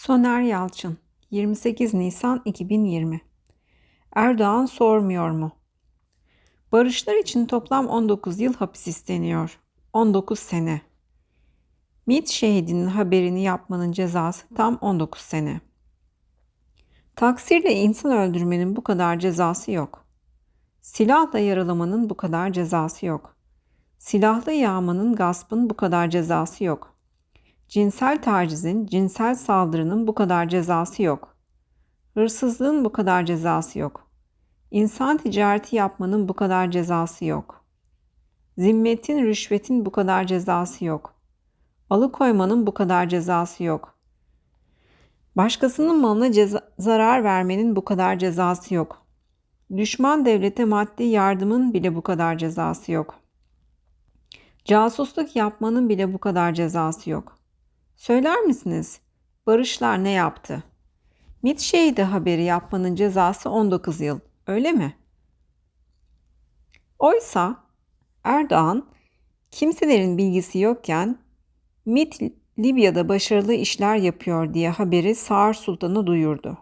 Soner Yalçın 28 Nisan 2020 Erdoğan sormuyor mu? Barışlar için toplam 19 yıl hapis isteniyor. 19 sene. MİT şehidinin haberini yapmanın cezası tam 19 sene. Taksirle insan öldürmenin bu kadar cezası yok. Silahla yaralamanın bu kadar cezası yok. Silahlı yağmanın, gaspın bu kadar cezası yok. Cinsel tacizin, cinsel saldırının bu kadar cezası yok. Hırsızlığın bu kadar cezası yok. İnsan ticareti yapmanın bu kadar cezası yok. Zimmetin, rüşvetin bu kadar cezası yok. Alıkoymanın bu kadar cezası yok. Başkasının malına ceza- zarar vermenin bu kadar cezası yok. Düşman devlete maddi yardımın bile bu kadar cezası yok. Casusluk yapmanın bile bu kadar cezası yok. Söyler misiniz? Barışlar ne yaptı? MİT şehidi haberi yapmanın cezası 19 yıl. Öyle mi? Oysa Erdoğan kimselerin bilgisi yokken MİT Libya'da başarılı işler yapıyor diye haberi Sağır Sultan'ı duyurdu.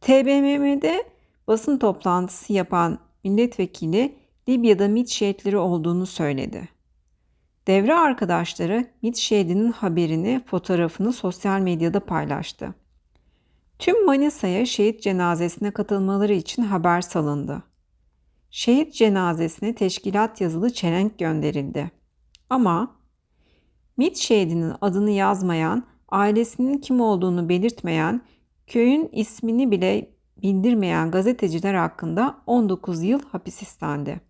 TBMM'de basın toplantısı yapan milletvekili Libya'da MİT şehitleri olduğunu söyledi. Devre arkadaşları MİT şehidinin haberini, fotoğrafını sosyal medyada paylaştı. Tüm Manisa'ya şehit cenazesine katılmaları için haber salındı. Şehit cenazesine teşkilat yazılı çelenk gönderildi. Ama MİT şehidinin adını yazmayan, ailesinin kim olduğunu belirtmeyen, köyün ismini bile bildirmeyen gazeteciler hakkında 19 yıl hapis istendi.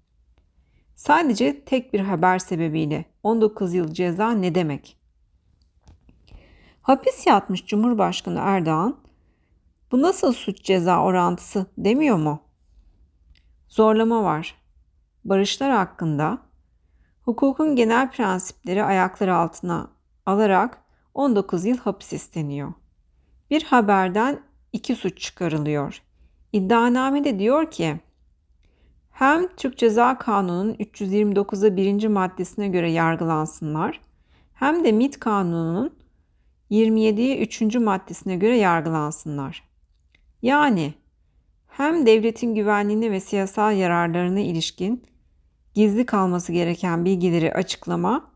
Sadece tek bir haber sebebiyle 19 yıl ceza ne demek? Hapis yatmış Cumhurbaşkanı Erdoğan, bu nasıl suç ceza orantısı demiyor mu? Zorlama var. Barışlar hakkında hukukun genel prensipleri ayakları altına alarak 19 yıl hapis isteniyor. Bir haberden iki suç çıkarılıyor. İddianamede diyor ki hem Türk Ceza Kanunu'nun 329'a 1. maddesine göre yargılansınlar hem de MİT Kanunu'nun 27'ye 3. maddesine göre yargılansınlar. Yani hem devletin güvenliğine ve siyasal yararlarına ilişkin gizli kalması gereken bilgileri açıklama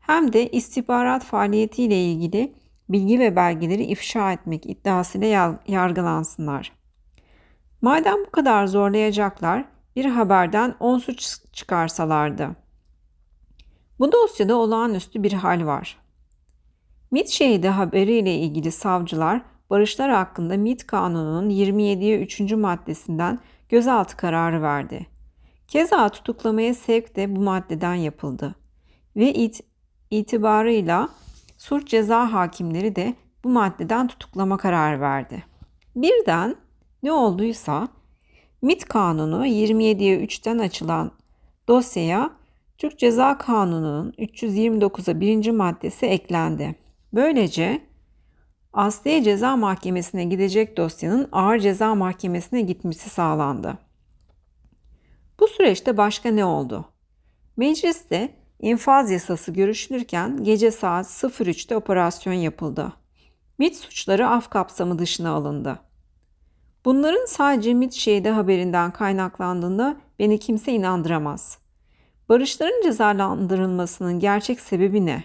hem de istihbarat faaliyetiyle ilgili bilgi ve belgeleri ifşa etmek iddiasıyla yargılansınlar. Madem bu kadar zorlayacaklar, bir haberden 10 suç çıkarsalardı. Bu dosyada olağanüstü bir hal var. MİT şehidi haberiyle ilgili savcılar barışlar hakkında MİT kanununun 27'ye 3. maddesinden gözaltı kararı verdi. Keza tutuklamaya sevk de bu maddeden yapıldı. Ve it itibarıyla suç ceza hakimleri de bu maddeden tutuklama kararı verdi. Birden ne olduysa MİT kanunu 27'ye 3'ten açılan dosyaya Türk Ceza Kanunu'nun 329'a 1. maddesi eklendi. Böylece Asliye Ceza Mahkemesi'ne gidecek dosyanın Ağır Ceza Mahkemesi'ne gitmesi sağlandı. Bu süreçte başka ne oldu? Mecliste infaz yasası görüşülürken gece saat 03'te operasyon yapıldı. MİT suçları af kapsamı dışına alındı. Bunların sadece MİT şehidi haberinden kaynaklandığında beni kimse inandıramaz. Barışların cezalandırılmasının gerçek sebebi ne?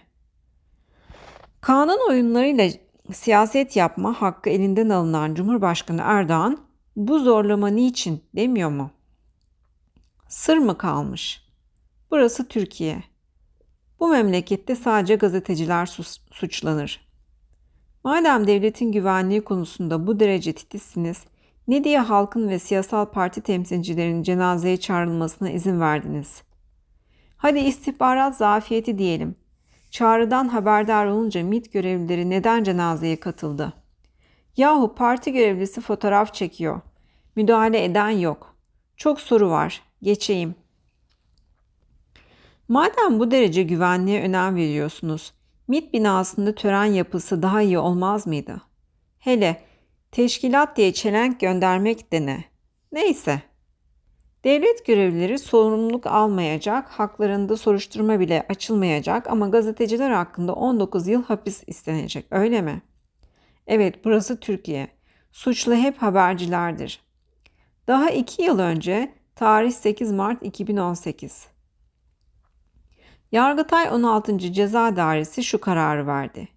Kanun oyunlarıyla siyaset yapma hakkı elinden alınan Cumhurbaşkanı Erdoğan bu zorlama niçin demiyor mu? Sır mı kalmış? Burası Türkiye. Bu memlekette sadece gazeteciler suçlanır. Madem devletin güvenliği konusunda bu derece titizsiniz, ne halkın ve siyasal parti temsilcilerinin cenazeye çağrılmasına izin verdiniz? Hadi istihbarat zafiyeti diyelim. Çağrıdan haberdar olunca MİT görevlileri neden cenazeye katıldı? Yahu parti görevlisi fotoğraf çekiyor. Müdahale eden yok. Çok soru var. Geçeyim. Madem bu derece güvenliğe önem veriyorsunuz, MİT binasında tören yapısı daha iyi olmaz mıydı? Hele teşkilat diye çelenk göndermek de ne? Neyse. Devlet görevlileri sorumluluk almayacak, haklarında soruşturma bile açılmayacak ama gazeteciler hakkında 19 yıl hapis istenecek öyle mi? Evet burası Türkiye. Suçlu hep habercilerdir. Daha iki yıl önce tarih 8 Mart 2018. Yargıtay 16. Ceza Dairesi şu kararı verdi.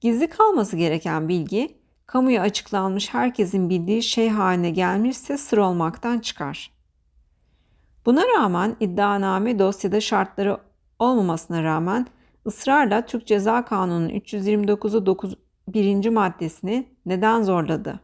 Gizli kalması gereken bilgi, kamuya açıklanmış herkesin bildiği şey haline gelmişse sır olmaktan çıkar. Buna rağmen iddianame dosyada şartları olmamasına rağmen ısrarla Türk Ceza Kanunu'nun 329'u 9 1. maddesini neden zorladı?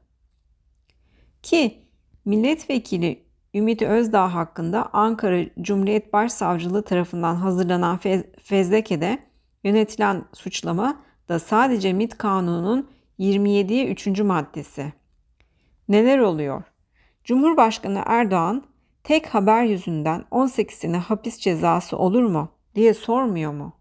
Ki milletvekili Ümit Özdağ hakkında Ankara Cumhuriyet Başsavcılığı tarafından hazırlanan fez fezlekede yönetilen suçlama da sadece MİT Kanunu'nun 27'ye 3. maddesi. Neler oluyor? Cumhurbaşkanı Erdoğan tek haber yüzünden 18 sene hapis cezası olur mu diye sormuyor mu?